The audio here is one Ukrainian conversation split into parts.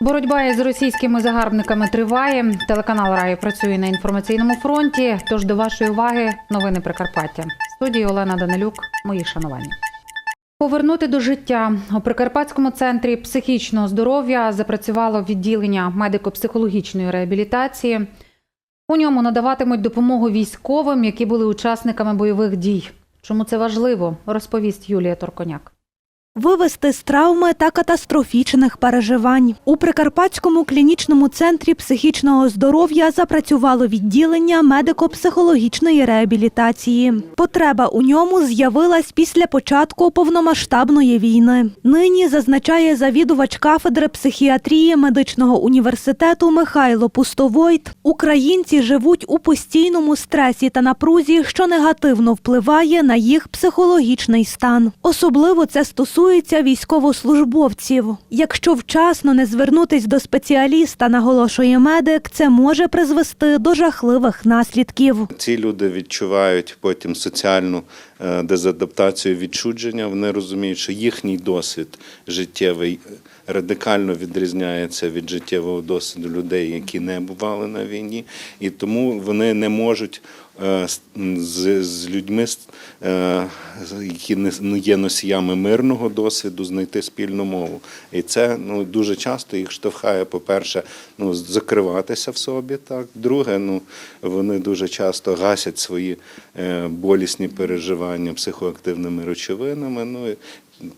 Боротьба із російськими загарбниками триває. Телеканал Раї працює на інформаційному фронті. Тож до вашої уваги новини Прикарпаття. В студії Олена Данилюк. Мої шанування. Повернути до життя у Прикарпатському центрі психічного здоров'я запрацювало відділення медико-психологічної реабілітації. У ньому надаватимуть допомогу військовим, які були учасниками бойових дій. Чому це важливо, розповість Юлія Торконяк. Вивести з травми та катастрофічних переживань у Прикарпатському клінічному центрі психічного здоров'я запрацювало відділення медико-психологічної реабілітації. Потреба у ньому з'явилась після початку повномасштабної війни. Нині зазначає завідувач кафедри психіатрії медичного університету Михайло Пустовойт. Українці живуть у постійному стресі та напрузі, що негативно впливає на їх психологічний стан. Особливо це стосується військовослужбовців. Якщо вчасно не звернутись до спеціаліста, наголошує медик, це може призвести до жахливих наслідків. Ці люди відчувають потім соціальну е, дезадаптацію, відчудження. Вони розуміють, що їхній досвід життєвий радикально відрізняється від життєвого досвіду людей, які не бували на війні, і тому вони не можуть е, з- з, з людьми, е, які не ну, є носіями мирного досвіду, знайти спільну мову. І це ну, дуже часто їх штовхає, по-перше, ну, закриватися в собі. Так. Друге, ну, вони дуже часто гасять свої е, болісні переживання психоактивними речовинами. Ну,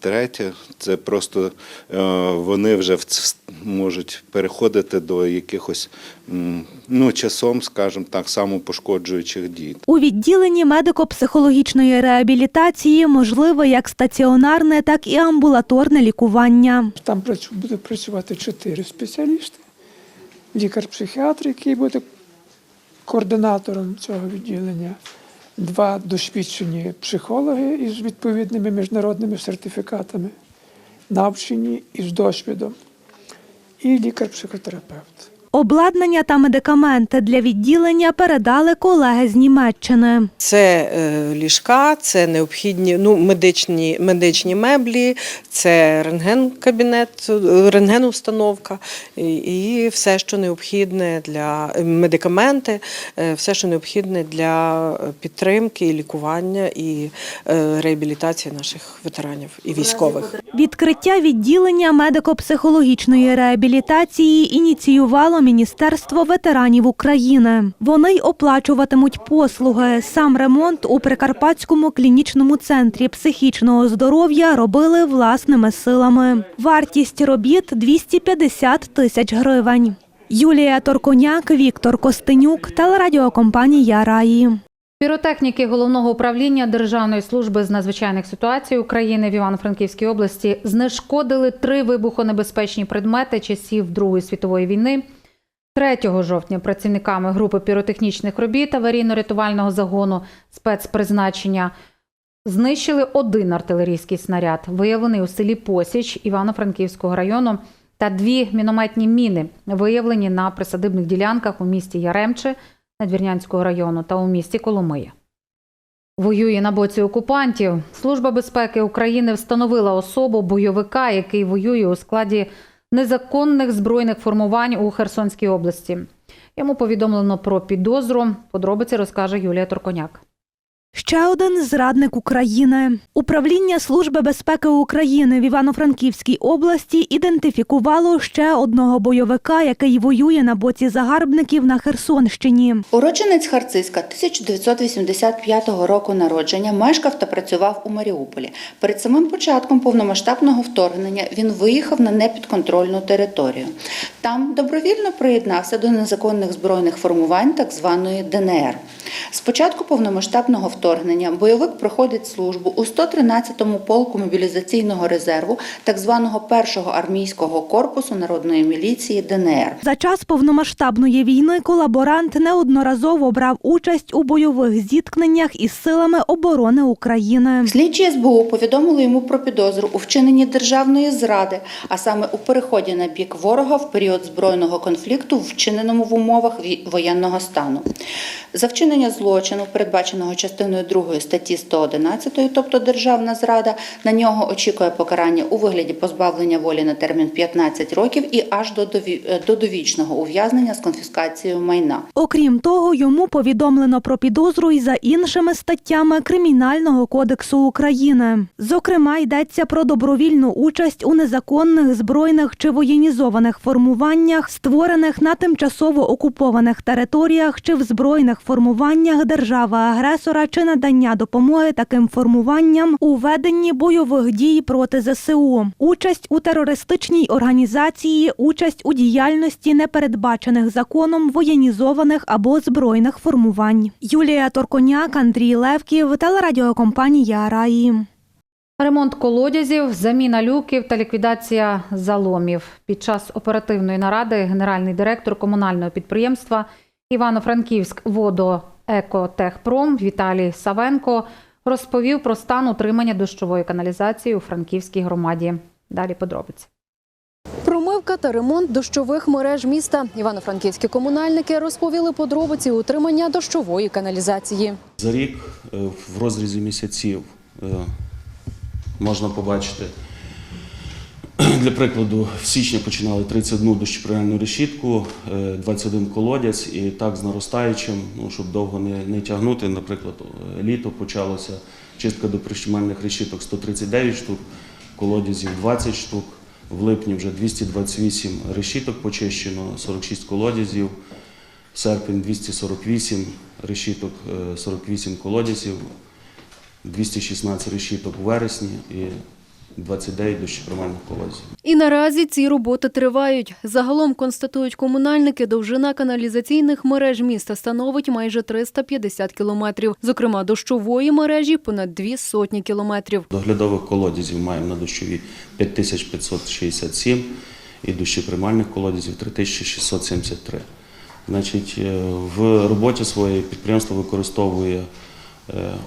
Третє, це просто е, вони вже в можуть переходити до якихось ну, часом, скажімо так, самопошкоджуючих дій. У відділенні медико-психологічної реабілітації можливе як стаціонарне, так і амбулаторне лікування. Там працю- буде працювати чотири спеціалісти. Лікар-психіатр, який буде координатором цього відділення, два досвідчені психологи із відповідними міжнародними сертифікатами, навчені із досвідом, і лікар-психотерапевт. Обладнання та медикаменти для відділення передали колеги з Німеччини. Це е, ліжка, це необхідні ну, медичні, медичні меблі, це рентген-кабінет, рентген-установка і, і все, що необхідне для медикаменти, е, все, що необхідне для підтримки, і лікування і е, реабілітації наших ветеранів і військових. Відкриття відділення медико-психологічної реабілітації ініціювало Міністерство ветеранів України. Вони й оплачуватимуть послуги. Сам ремонт у Прикарпатському клінічному центрі психічного здоров'я робили власними силами. Вартість робіт 250 тисяч гривень. Юлія Торконяк, Віктор Костенюк, телерадіокомпанія Раї. Піротехніки головного управління Державної служби з надзвичайних ситуацій України в Івано-Франківській області знешкодили три вибухонебезпечні предмети часів Другої світової війни. 3 жовтня працівниками групи піротехнічних робіт аварійно-рятувального загону спецпризначення знищили один артилерійський снаряд, виявлений у селі Посіч Івано-Франківського району, та дві мінометні міни, виявлені на присадибних ділянках у місті Яремче Надвірнянського району та у місті Коломия. Воює на боці окупантів. Служба безпеки України встановила особу бойовика, який воює у складі незаконних збройних формувань у Херсонській області. Йому повідомлено про підозру. Подробиці розкаже Юлія Торконяк. Ще один зрадник України. Управління Служби безпеки України в Івано-Франківській області ідентифікувало ще одного бойовика, який воює на боці загарбників на Херсонщині. Уродженець Харциска 1985 року народження мешкав та працював у Маріуполі. Перед самим початком повномасштабного вторгнення він виїхав на непідконтрольну територію. Там добровільно приєднався до незаконних збройних формувань так званої ДНР. З початку повномасштабного вторгнення вторгнення бойовик проходить службу у 113-му полку мобілізаційного резерву так званого першого армійського корпусу народної міліції ДНР. За час повномасштабної війни колаборант неодноразово брав участь у бойових зіткненнях із силами оборони України. Слідчі СБУ повідомили йому про підозру у вчиненні державної зради, а саме у переході на бік ворога в період збройного конфлікту, вчиненому в умовах воєнного стану. За вчинення злочину, передбаченого частиною 2 статті 111, тобто державна зрада, на нього очікує покарання у вигляді позбавлення волі на термін 15 років і аж е, до довічного ув'язнення з конфіскацією майна. Окрім того, йому повідомлено про підозру і за іншими статтями Кримінального кодексу України. Зокрема, йдеться про добровільну участь у незаконних збройних чи воєнізованих формуваннях, створених на тимчасово окупованих територіях чи в збройних формуваннях держави-агресора чи надання допомоги таким формуванням у веденні бойових дій проти ЗСУ, участь у терористичній організації, участь у діяльності непередбачених законом воєнізованих або збройних формувань. Юлія Торконяк, Андрій Левків, телерадіокомпанія Раї. Ремонт колодязів, заміна люків та ліквідація заломів. Під час оперативної наради генеральний директор комунального підприємства Івано-Франківськ водоекотехпром Віталій Савенко розповів про стан утримання дощової каналізації у Франківській громаді. Далі подробиці. Промивка та ремонт дощових мереж міста. Івано-франківські комунальники розповіли подробиці утримання дощової каналізації. За рік е, в розрізі місяців е, можна побачити, для прикладу, в січні починали 31 дощоприймальну решітку, е, 21 колодязь, і так з наростаючим, ну, щоб довго не, не тягнути. Наприклад, е, літо почалося чистка доприщемальних решіток 139 штук, колодязів 20 штук. В липні вже 228 решіток почищено, 46 колодязів. В Серпень 248 решіток, е, 48 колодязів, 216 решіток у вересні і 29 дощоприймальних колодязів. І наразі ці роботи тривають. Загалом констатують комунальники, довжина каналізаційних мереж міста становить майже 350 кілометрів. Зокрема, дощової мережі понад дві сотні кілометрів. Доглядових колодязів маємо на дощові 5567 і дощоприймальних колодязів 3673. Значить, е, в роботі своєї підприємство використовує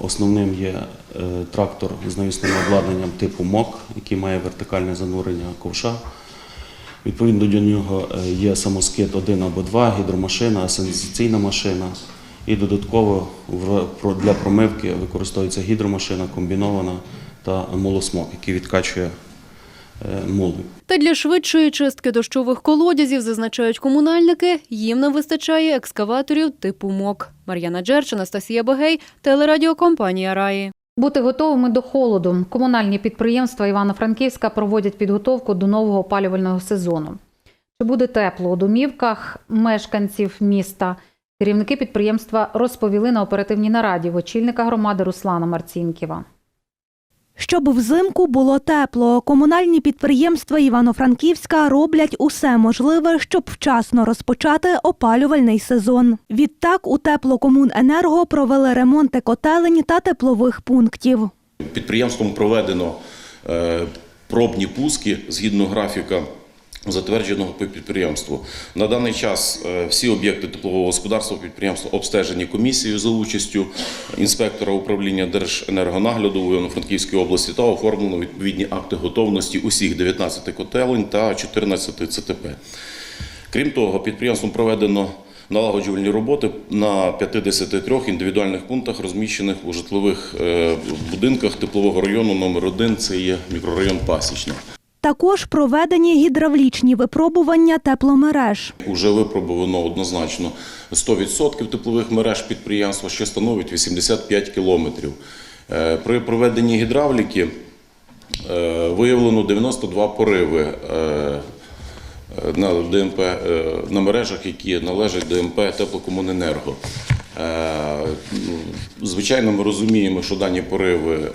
основним є е, трактор з навісним обладнанням типу МОК, який має вертикальне занурення ковша. Відповідно до нього е, є самоскид один або два, гідромашина, асенсаційна машина. І додатково для промивки використовується гідромашина комбінована та молосмок, який відкачує е, мул. Та для швидшої чистки дощових колодязів, зазначають комунальники, їм не вистачає екскаваторів типу МОК. Мар'яна Джерч, Анастасія Багей, телерадіокомпанія Раї. Бути готовими до холоду. Комунальні підприємства Івано-Франківська проводять підготовку до нового опалювального сезону. Чи буде тепло у домівках мешканців міста? Керівники підприємства розповіли на оперативній нараді в очільника громади Руслана Марцінківа. Щоб взимку було тепло, комунальні підприємства Івано-Франківська роблять усе можливе, щоб вчасно розпочати опалювальний сезон. Відтак у теплокомуненерго провели ремонти котелень та теплових пунктів. Підприємством проведено е, пробні пуски згідно графіка. Затвердженого по підприємству на даний час е, всі об'єкти теплового господарства підприємства обстежені комісією за участю інспектора управління Держенергонагляду в Івано-Франківській області та оформлено відповідні акти готовності усіх 19 котелень та 14 ЦТП. Крім того, підприємством проведено налагоджувальні роботи на 53 індивідуальних пунктах, розміщених у житлових е, будинках теплового району номер 1 це є мікрорайон Пасічна. Також проведені гідравлічні випробування тепломереж. Уже випробовано однозначно 100% теплових мереж підприємства, що становить 85 кілометрів. Е, При проведенні гідравліки е, виявлено 92 пориви е, на ДМП на мережах, які належать ДМП Теплокомуненерго. Е, Звичайно, ми розуміємо, що дані пориви е,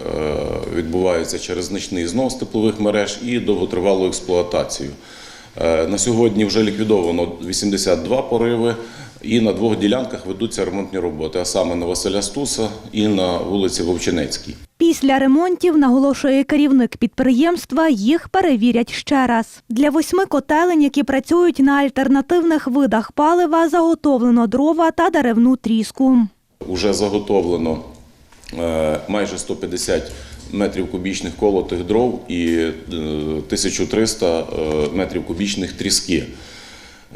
відбуваються через значний знос теплових мереж і довготривалу експлуатацію. Е, На сьогодні вже ліквідовано 82 пориви І на двох ділянках ведуться ремонтні роботи, а саме на Василя Стуса і на вулиці Вовчинецькій. Після ремонтів, наголошує керівник підприємства, їх перевірять ще раз. Для восьми котелень, які працюють на альтернативних видах палива, заготовлено дрова та деревну тріску. Уже заготовлено е, майже 150 метрів кубічних колотих дров і е, 1300 е, метрів кубічних тріски.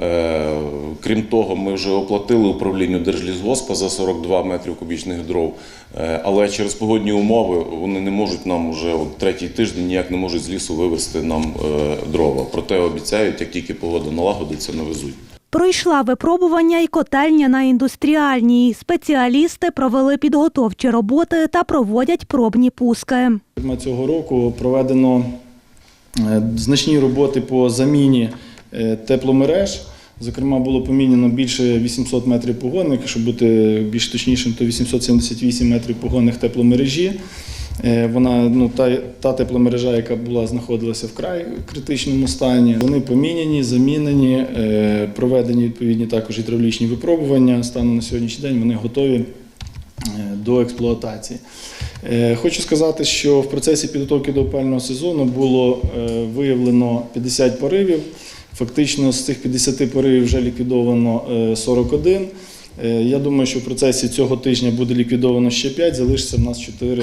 Е, Крім того, ми вже оплатили управлінню Держлісгоспа за 42 метрів кубічних дров, Е, але через погодні умови вони не можуть нам вже от третій тиждень ніяк не можуть з лісу вивезти нам е, дрова. Проте обіцяють, як тільки погода налагодиться, навезуть. Пройшла випробування і котельня на індустріальній. Спеціалісти провели підготовчі роботи та проводять пробні пуски. Ми Цього року проведено значні роботи по заміні тепломереж. Зокрема, було поміняно більше 800 метрів погонних, щоб бути більш точнішим, то 878 метрів погонних тепломережі. Е, Вона ну та, та тепломережа, яка була знаходилася в край критичному стані. Вони поміняні, замінені, е, проведені відповідні також гідравлічні випробування. Станом на сьогоднішній день вони готові е, до експлуатації. Е, Хочу сказати, що в процесі підготовки до опального сезону було е, виявлено 50 поривів. Фактично з цих 50 поривів вже ліквідовано е, 41. Е, Я думаю, що в процесі цього тижня буде ліквідовано ще 5, залишиться в нас 4,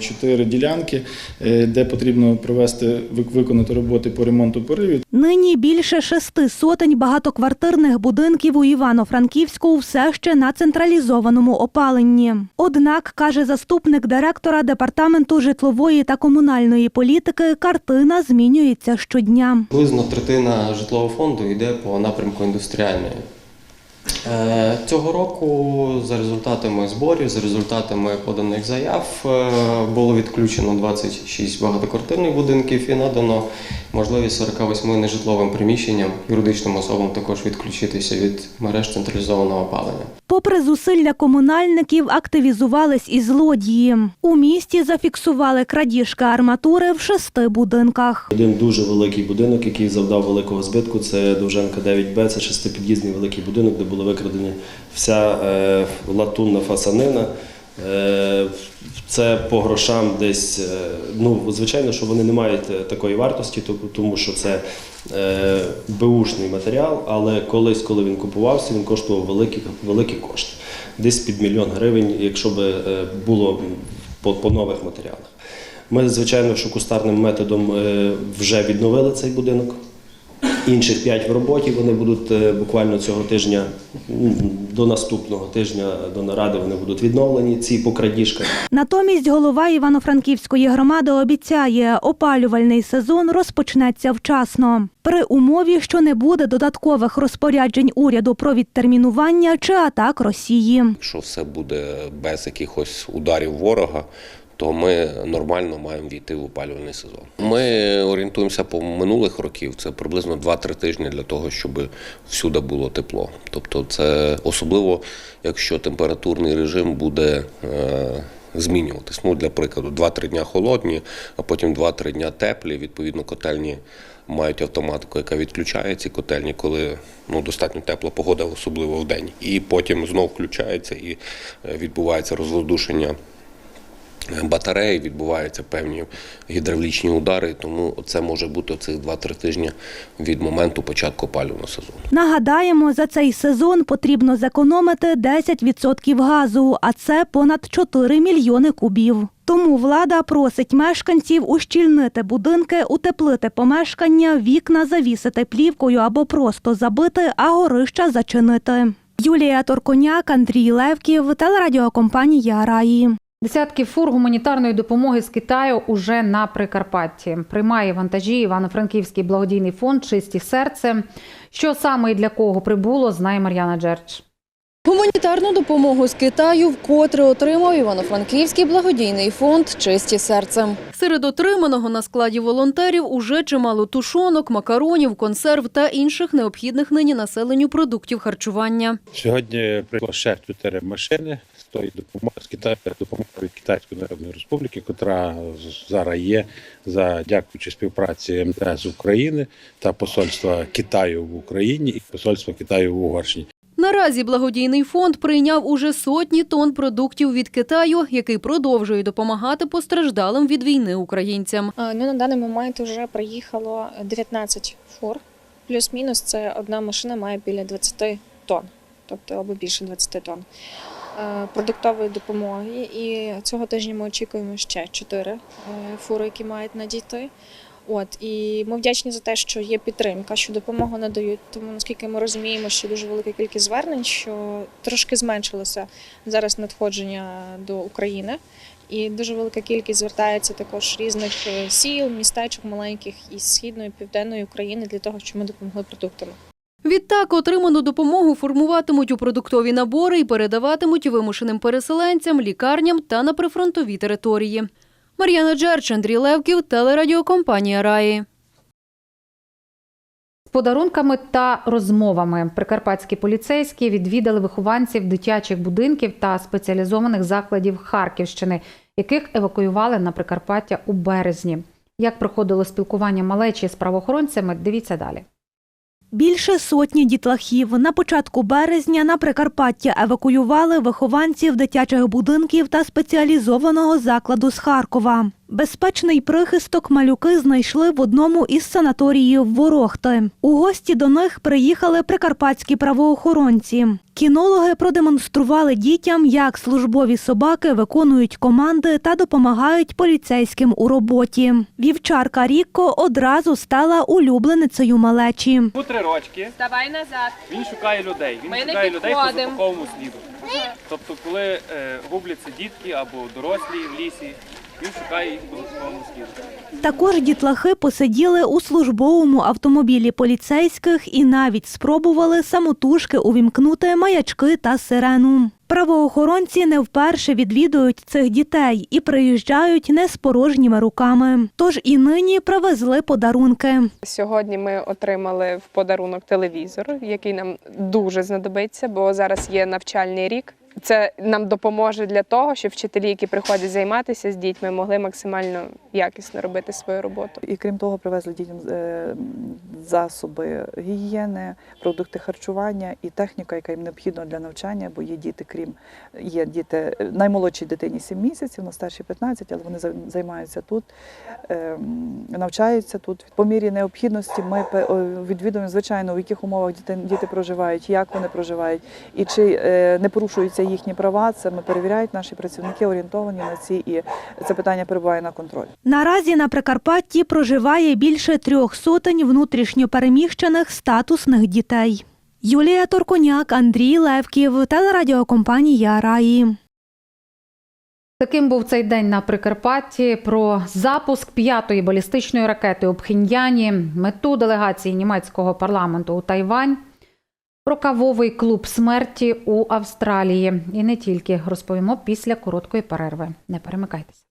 4 ділянки, е, де потрібно провести вик- виконати роботи по ремонту поривів. Нині більше шести сотень багатоквартирних будинків у Івано-Франківську все ще на централізованому опаленні. Однак, каже заступник директора департаменту житлової та комунальної політики, картина змінюється щодня. Приблизно третина житлового фонду йде по напрямку індустріальної. Е, Цього року за результатами зборів, за результатами поданих заяв е, було відключено 26 багатоквартирних будинків і надано можливість 48 нежитловим приміщенням, юридичним особам також відключитися від мереж централізованого опалення. Попри зусилля комунальників, активізувались і злодії. У місті зафіксували крадіжки арматури в шести будинках. Один дуже великий будинок, який завдав великого збитку, це Довженка 9Б, це шестипід'їзний великий будинок, де була викрадена вся е, латунна фасанина. Е, це по грошам десь, е, ну, звичайно, що вони не мають такої вартості, тому що це беушний матеріал, але колись, коли він купувався, він коштував великі, великі кошти. Десь під мільйон гривень, якщо е, було по, по нових матеріалах. Ми, звичайно, що кустарним методом вже відновили цей будинок. Інших п'ять в роботі. Вони будуть е, буквально цього тижня, до наступного тижня до наради вони будуть відновлені, ці по крадіжках. Натомість голова Івано-Франківської громади обіцяє, опалювальний сезон розпочнеться вчасно. При умові, що не буде додаткових розпоряджень уряду про відтермінування чи атак Росії. Якщо все буде без якихось ударів ворога, то ми нормально маємо війти в опалювальний сезон. Ми орієнтуємося по минулих років. Це приблизно 2-3 тижні для того, щоб всюди було тепло. Тобто, це особливо, якщо температурний режим буде. Е- Змінюватись. Ну, для прикладу, 2-3 дня холодні, а потім 2-3 дня теплі. Відповідно, котельні мають автоматику, яка відключає ці котельні, коли ну, достатньо тепла погода, особливо в день. І потім знов включається і е, відбувається розвоздушення батарей, відбуваються певні гідравлічні удари. Тому це може бути цих 2-3 тижні від моменту початку опалювального сезону. Нагадаємо, за цей сезон потрібно зекономити 10% газу, а це понад 4 мільйони кубів. Тому влада просить мешканців ущільнити будинки, утеплити помешкання, вікна завісити плівкою або просто забити, а горища зачинити. Юлія Торконяк, Андрій Левків, телерадіокомпанія Раї. Десятки фур гуманітарної допомоги з Китаю уже на Прикарпатті. Приймає вантажі Івано-Франківський благодійний фонд Чисті серце. Що саме і для кого прибуло, знає Мар'яна Джерч. Гуманітарну допомогу з Китаю вкотре отримав Івано-Франківський благодійний фонд Чисті серцем. Серед отриманого на складі волонтерів уже чимало тушонок, макаронів, консерв та інших необхідних нині населенню продуктів харчування. Сьогодні прийшло ще чотири машини з тої допомоги з Китаю допомоги від Китайської Народної Республіки, котра зараз є за дякуючи співпраці МТС України та посольства Китаю в Україні і посольства Китаю в Угорщині. Наразі благодійний фонд прийняв уже сотні тонн продуктів від Китаю, який продовжує допомагати постраждалим від війни українцям. Ну, на даний момент вже приїхало 19 фур. Плюс-мінус це одна машина має біля 20 тонн, тобто або більше 20 тонн продуктової допомоги. І цього тижня ми очікуємо ще 4 фури, які мають надійти. От і ми вдячні за те, що є підтримка, що допомогу надають. Тому наскільки ми розуміємо, що дуже велика кількість звернень, що трошки зменшилося зараз надходження до України. І дуже велика кількість звертається також різних е, сіл, містечок маленьких із східної південної України для того, щоб ми допомогли продуктами. Відтак отриману допомогу формуватимуть у продуктові набори і передаватимуть вимушеним переселенцям, лікарням та на прифронтові території. Мар'яна Джерч, Андрій Левків, телерадіокомпанія Раї. Подарунками та розмовами прикарпатські поліцейські відвідали вихованців дитячих будинків та спеціалізованих закладів Харківщини, яких евакуювали на Прикарпаття у березні. Як проходило спілкування малечі з правоохоронцями, дивіться далі. Більше сотні дітлахів на початку березня на Прикарпаття евакуювали вихованців дитячих будинків та спеціалізованого закладу з Харкова. Безпечний прихисток малюки знайшли в одному із санаторіїв Ворохти. У гості до них приїхали прикарпатські правоохоронці. Кінологи продемонстрували дітям, як службові собаки виконують команди та допомагають поліцейським у роботі. Вівчарка Рікко одразу стала улюбленицею малечі. Йому три рочки. Ставай назад. Він шукає людей. Він Ми не шукає людей по підходимо. запаховому сліду. Тобто, коли е, губляться дітки або дорослі в лісі, він шукає їх по. Також дітлахи посиділи у службовому автомобілі поліцейських і навіть спробували самотужки увімкнути маячки та сирену. Правоохоронці не вперше відвідують цих дітей і приїжджають не з порожніми руками. Тож і нині привезли подарунки. Сьогодні ми отримали в подарунок телевізор, який нам дуже знадобиться, бо зараз є навчальний рік. Це нам допоможе для того, щоб вчителі, які приходять займатися з дітьми, могли максимально якісно робити свою роботу. І крім того, привезли дітям е, засоби гігієни, продукти харчування і техніка, яка їм необхідна для навчання, бо є діти, крім є діти наймолодшій дитині 7 місяців, на старшій 15, але вони займаються тут, е, навчаються тут. По мірі необхідності ми відвідуємо, звичайно, в яких умовах діти, діти проживають, як вони проживають, і чи е, не порушуються їхні права. Це ми перевіряють наші працівники, орієнтовані на ці, і це питання перебуває на контроль. Наразі на Прикарпатті проживає більше трьох сотень внутрішньопереміщених статусних дітей. Юлія Торконяк, Андрій Левків, телерадіокомпанія Раї. Таким був цей день на Прикарпатті. Про запуск п'ятої балістичної ракети у Пхеньяні, мету делегації німецького парламенту у Тайвань, про кавовий клуб смерті у Австралії. І не тільки розповімо після короткої перерви. Не перемикайтеся.